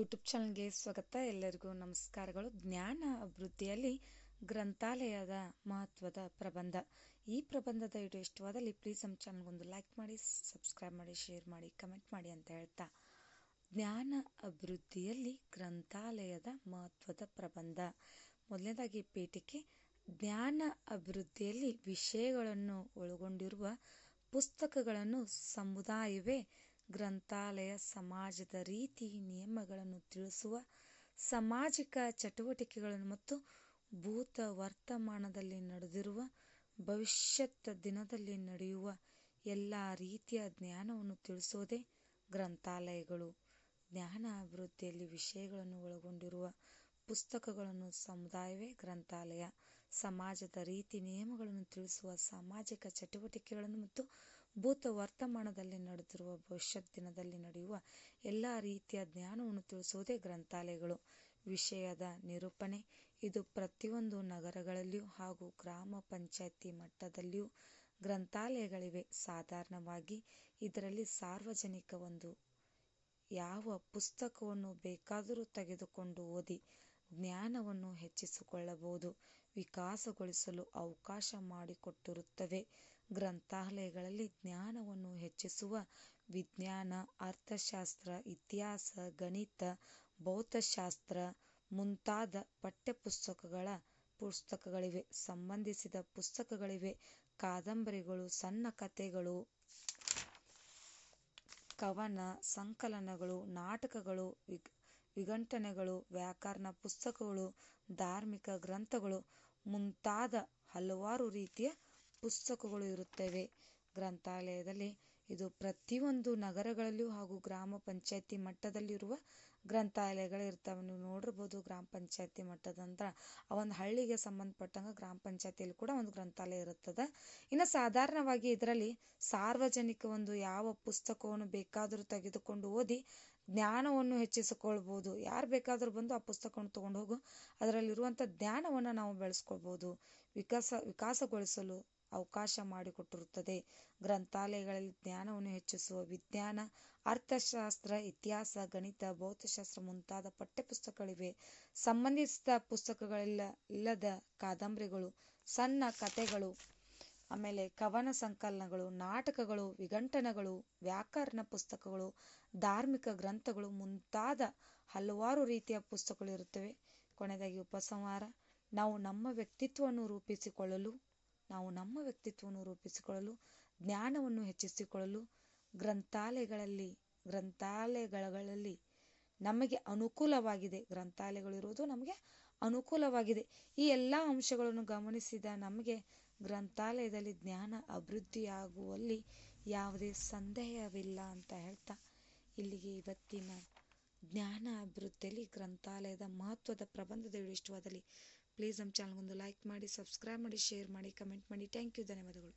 YouTube ಚಾನಲ್ಗೆ ಸ್ವಾಗತ. ಎಲ್ಲರಿಗೂ ನಮಸ್ಕಾರಗಳು. ಜ್ಞಾನ ಅಭಿವೃದ್ಧಿಯಲ್ಲಿ ಗ್ರಂಥಾಲಯದ ಮಹತ್ವದ ಪ್ರಬಂಧ. ಈ ಪ್ರಬಂಧದ ವಿಡಿಯೋ ಇಷ್ಟವಾದಲ್ಲಿ ಪ್ಲೀಸ್ ನಮ್ಮ ಚಾನಲ್ಗೊಂದು ಲೈಕ್ ಮಾಡಿ ಸಬ್ಸ್ಕ್ರೈಬ್ ಮಾಡಿ ಶೇರ್ ಮಾಡಿ ಕಮೆಂಟ್ ಮಾಡಿ ಅಂತ ಹೇಳ್ತಾ. ಜ್ಞಾನ ಅಭಿವೃದ್ಧಿಯಲ್ಲಿ ಗ್ರಂಥಾಲಯದ ಮಹತ್ವದ ಪ್ರಬಂಧ. ಮೊದಲನೇದಾಗಿ ಪೀಠಿಕೆ ಜ್ಞಾನ ಅಭಿವೃದ್ಧಿಯಲ್ಲಿ ವಿಷಯಗಳನ್ನು ಒಳಗೊಂಡಿರುವ ಪುಸ್ತಕಗಳನ್ನು ಸಮುದಾಯವೇ ಗ್ರಂಥಾಲಯ ಸಮಾಜದ ರೀತಿ, ನಿಯಮಗಳನ್ನು ತಿಳಿಸುವ ಸಾಮಾಜಿಕ ಚಟುವಟಿಕೆಗಳನ್ನು ಮತ್ತು ಭೂತ ವರ್ತಮಾನದಲ್ಲಿ ನಡೆದಿರುವ ಭವಿಷ್ಯತ್ ದಿನದಲ್ಲಿ ನಡೆಯುವ ಎಲ್ಲ ರೀತಿಯ ಜ್ಞಾನವನ್ನು ತಿಳಿಸೋದೇ ಗ್ರಂಥಾಲಯಗಳು. ಜ್ಞಾನ ಅಭಿವೃದ್ಧಿಯಲ್ಲಿ ವಿಷಯಗಳನ್ನು ಒಳಗೊಂಡಿರುವ ಪುಸ್ತಕಗಳನ್ನು, ಸಮುದಾಯವೇ ಗ್ರಂಥಾಲಯ. ಸಮಾಜದ ರೀತಿ, ನಿಯಮಗಳನ್ನು ತಿಳಿಸುವ ಸಾಮಾಜಿಕ ಚಟುವಟಿಕೆಗಳನ್ನು ಮತ್ತು ಭೂತ ವರ್ತಮಾನದಲ್ಲಿ ನಡೆದಿರುವ ಭವಿಷ್ಯದ ದಿನದಲ್ಲಿ ನಡೆಯುವ ಎಲ್ಲ ರೀತಿಯ ಜ್ಞಾನವನ್ನು ತಿಳಿಸುವುದೇ ಗ್ರಂಥಾಲಯಗಳು. ವಿಷಯದ ನಿರೂಪಣೆ. ಇದು ಪ್ರತಿಯೊಂದು ನಗರಗಳಲ್ಲಿಯೂ ಹಾಗೂ ಗ್ರಾಮ ಪಂಚಾಯತಿ ಮಟ್ಟದಲ್ಲಿಯೂ ಗ್ರಂಥಾಲಯಗಳಿವೆ. ಸಾಧಾರಣವಾಗಿ ಇದರಲ್ಲಿ ಸಾರ್ವಜನಿಕ ಒಂದು ಯಾವ ಪುಸ್ತಕವನ್ನು ಬೇಕಾದರೂ ತೆಗೆದುಕೊಂಡು ಓದಿ ಜ್ಞಾನವನ್ನು ಹೆಚ್ಚಿಸಿಕೊಳ್ಳಬಹುದು. ವಿಕಾಸಗೊಳಿಸಲು ಅವಕಾಶ ಮಾಡಿಕೊಟ್ಟಿರುತ್ತವೆ. ಗ್ರಂಥಾಲಯಗಳಲ್ಲಿ ಜ್ಞಾನವನ್ನು ಹೆಚ್ಚಿಸುವ ವಿಜ್ಞಾನ, ಅರ್ಥಶಾಸ್ತ್ರ, ಇತಿಹಾಸ, ಗಣಿತ, ಭೌತಶಾಸ್ತ್ರ ಮುಂತಾದ ಪಠ್ಯಪುಸ್ತಕಗಳ ಪುಸ್ತಕಗಳಿವೆ. ಸಂಬಂಧಿಸಿದ ಪುಸ್ತಕಗಳಿವೆ. ಕಾದಂಬರಿಗಳು, ಸಣ್ಣ ಕಥೆಗಳು, ಕವನ, ಸಂಕಲನಗಳು, ನಾಟಕಗಳು ವಿಘಟನೆಗಳು, ವ್ಯಾಕರಣ ಪುಸ್ತಕಗಳು, ಧಾರ್ಮಿಕ ಗ್ರಂಥಗಳು ಮುಂತಾದ ಹಲವಾರು ರೀತಿಯ ಪುಸ್ತಕಗಳು ಇರುತ್ತವೆ. ಗ್ರಂಥಾಲಯದಲ್ಲಿ ಇದು ಪ್ರತಿಯೊಂದು ನಗರಗಳಲ್ಲಿಯೂ ಹಾಗೂ ಗ್ರಾಮ ಪಂಚಾಯತಿ ಮಟ್ಟದಲ್ಲಿರುವ ಗ್ರಂಥಾಲಯಗಳು ಇರ್ತವೆ ನೀವು ನೋಡಿರ್ಬೋದು ಗ್ರಾಮ ಪಂಚಾಯತಿ ಮಟ್ಟದಂದ್ರೆ ಆ ಒಂದು ಹಳ್ಳಿಗೆ ಸಂಬಂಧಪಟ್ಟಂಗೆ ಗ್ರಾಮ ಪಂಚಾಯತಿಯಲ್ಲಿ ಕೂಡ ಒಂದು ಗ್ರಂಥಾಲಯ ಇರುತ್ತದೆ. ಇನ್ನು ಸಾಧಾರಣವಾಗಿ ಇದರಲ್ಲಿ ಸಾರ್ವಜನಿಕ ಒಂದು ಯಾವ ಪುಸ್ತಕವನ್ನು ಬೇಕಾದರೂ ತೆಗೆದುಕೊಂಡು ಓದಿ ಜ್ಞಾನವನ್ನು ಹೆಚ್ಚಿಸಿಕೊಳ್ಬೋದು. ಯಾರು ಬೇಕಾದರೂ ಬಂದು ಆ ಪುಸ್ತಕವನ್ನು ತೊಗೊಂಡು ಹೋಗು ಅದರಲ್ಲಿರುವಂಥ ಜ್ಞಾನವನ್ನು ನಾವು ಬೆಳೆಸ್ಕೊಳ್ಬೋದು. ವಿಕಾಸ, ವಿಕಾಸಗೊಳಿಸಲು ಅವಕಾಶ ಮಾಡಿಕೊಟ್ಟಿರುತ್ತದೆ. ಗ್ರಂಥಾಲಯಗಳಲ್ಲಿ ಜ್ಞಾನವನ್ನು ಹೆಚ್ಚಿಸುವ ವಿಜ್ಞಾನ, ಅರ್ಥಶಾಸ್ತ್ರ, ಇತಿಹಾಸ, ಗಣಿತ, ಭೌತಶಾಸ್ತ್ರ ಮುಂತಾದ ಪಠ್ಯಪುಸ್ತಕಗಳಿವೆ. ಸಂಬಂಧಿಸಿದ ಪುಸ್ತಕಗಳಿಲ್ಲ, ಇಲ್ಲದ ಕಾದಂಬರಿಗಳು, ಸಣ್ಣ ಕಥೆಗಳು ಆಮೇಲೆ ಕವನ ಸಂಕಲನಗಳು, ನಾಟಕಗಳು, ವಿಘಂಟನಗಳು, ವ್ಯಾಕರಣ ಪುಸ್ತಕಗಳು, ಧಾರ್ಮಿಕ ಗ್ರಂಥಗಳು ಮುಂತಾದ ಹಲವಾರು ರೀತಿಯ ಪುಸ್ತಕಗಳು ಇರುತ್ತವೆ. ಕೊನೆಯದಾಗಿ ಉಪಸಂಹಾರ. ನಾವು ನಮ್ಮ ವ್ಯಕ್ತಿತ್ವವನ್ನು ರೂಪಿಸಿಕೊಳ್ಳಲು, ನಾವು ನಮ್ಮ ವ್ಯಕ್ತಿತ್ವವನ್ನು ರೂಪಿಸಿಕೊಳ್ಳಲು, ಜ್ಞಾನವನ್ನು ಹೆಚ್ಚಿಸಿಕೊಳ್ಳಲು, ಗ್ರಂಥಾಲಯಗಳಲ್ಲಿ ಗ್ರಂಥಾಲಯಗಳಲ್ಲಿ ನಮಗೆ ಅನುಕೂಲವಾಗಿದೆ. ಗ್ರಂಥಾಲಯಗಳಿರುವುದು ನಮಗೆ ಅನುಕೂಲವಾಗಿದೆ. ಈ ಎಲ್ಲ ಅಂಶಗಳನ್ನು ಗಮನಿಸಿದ ನಮಗೆ ಗ್ರಂಥಾಲಯದಲ್ಲಿ ಜ್ಞಾನ ಅಭಿವೃದ್ಧಿಯಾಗುವಲ್ಲಿ ಯಾವುದೇ ಸಂದೇಹವಿಲ್ಲ ಅಂತ ಹೇಳ್ತಾ, ಇಲ್ಲಿಗೆ ಇವತ್ತಿನ ಜ್ಞಾನ ಅಭಿವೃದ್ಧಿಯಲ್ಲಿ ಗ್ರಂಥಾಲಯದ ಮಹತ್ವದ ಪ್ರಬಂಧದ ವಿಡಿಯೋ ಇಷ್ಟವಾದಲ್ಲಿ ಪ್ಲೀಸ್ ನಮ್ಮ ಚಾನಲ್ಗೊಂದು ಲೈಕ್ ಮಾಡಿ ಸಬ್ಸ್ಕ್ರೈಬ್ ಮಾಡಿ ಶೇರ್ ಮಾಡಿ ಕಮೆಂಟ್ ಮಾಡಿ. ಥ್ಯಾಂಕ್ ಯು ಧನ್ಯವಾದಗಳು.